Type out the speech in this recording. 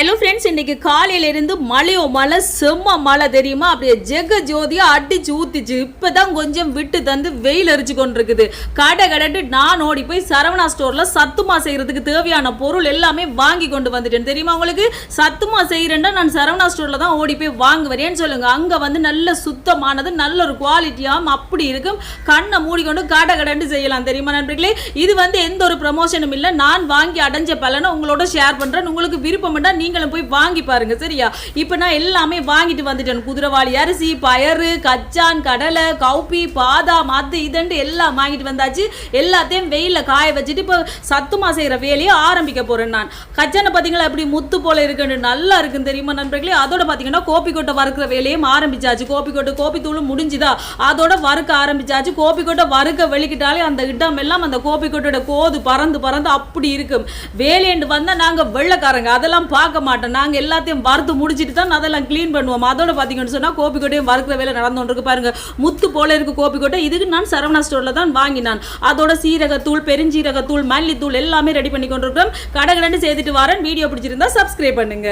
Hello friends இன்னைக்கு காலையிலேருந்து மழையோ மழை செம்ம மழை தெரியுமா? அப்படியே ஜெக ஜோதியா அடிச்சு ஊத்திச்சு இப்பதான் கொஞ்சம் விட்டு தந்து வெயில் அரிச்சு கொண்டிருக்குது. கடை கடட்டு நான் ஓடி போய் சரவணா ஸ்டோர்ல சத்துமா செய்யறதுக்கு தேவையான பொருள் எல்லாமே வாங்கி கொண்டு வந்துட்டேன். தெரியுமா உங்களுக்கு? சத்துமா செய்யறேன்னா நான் சரவணா ஸ்டோர்ல தான் ஓடி போய் வாங்குவேன் சொல்லுங்க. அங்க வந்து நல்ல சுத்தமானது நல்ல ஒரு குவாலிட்டியாகவும் அப்படி இருக்கும். கண்ணை மூடிக்கொண்டு கடை கடண்டு செய்யலாம். தெரியுமா நண்பர்களே? இது வந்து எந்த ஒரு ப்ரமோஷனும் இல்லை. நான் வாங்கி அடைஞ்ச பலனை உங்களோட ஷேர் பண்றேன். உங்களுக்கு விருப்பம் நீங்களும் போய் வாங்கி பாருங்க சரியா? இப்போ நான் எல்லாமே வாங்கிட்டு வந்துட்டேன். குதிரைவாளி அரிசி பயறு கச்சான் கடலை கவுப்பி பாதாம் அது இதண்டு எல்லாம் வாங்கிட்டு வந்தாச்சு. எல்லாத்தையும் வெயிலில் காய வச்சுட்டு இப்போ சத்துமா செய்கிற வேலையை ஆரம்பிக்க போகிறேன் நான். கச்சானை பார்த்தீங்களா எப்படி முத்து போல இருக்குன்னு நல்லா இருக்குன்னு தெரியுமா நண்பர்களே? அதோட பார்த்தீங்கன்னா கோப்பி வறுக்கிற வேலையும் ஆரம்பிச்சாச்சு. கோப்பி கொட்டை தூளும் முடிஞ்சுதா? அதோட வறுக்க ஆரம்பிச்சாச்சு. கோப்பி வறுக்க வெளிக்கிட்டாலே அந்த இடம் எல்லாம் அந்த கோப்பி கோது பறந்து பறந்து அப்படி இருக்கும். வேலையண்டு வந்தால் நாங்கள் வெள்ளைக்காரங்க. அதெல்லாம் பார்க்க மாட்டோம். நாங்கள் எல்லாத்தையும் வறுத்து முடிச்சுட்டு தான் அதெல்லாம் க்ளீன் பண்ணுவோம். அதோட பார்த்தீங்கன்னு சொன்னால் கோபிக்கோட்டையும் வறுக்கிற வேலை நடந்து பாருங்க. முத்து போல இருக்கு கோபிக்கோட்டை. இதுக்கு நான் சரவணா ஸ்டோரில் தான் வாங்கினான். அதோட சீரகத்தூள் பெருஞ்சீரகத்தூள் மல்லித்தூள் எல்லாமே ரெடி பண்ணி கொண்டிருக்கிறோம். கடை கடண்டு செய்துட்டு வரேன். வீடியோ பிடிச்சிருந்தா சப்ஸ்கிரைப் பண்ணுங்க.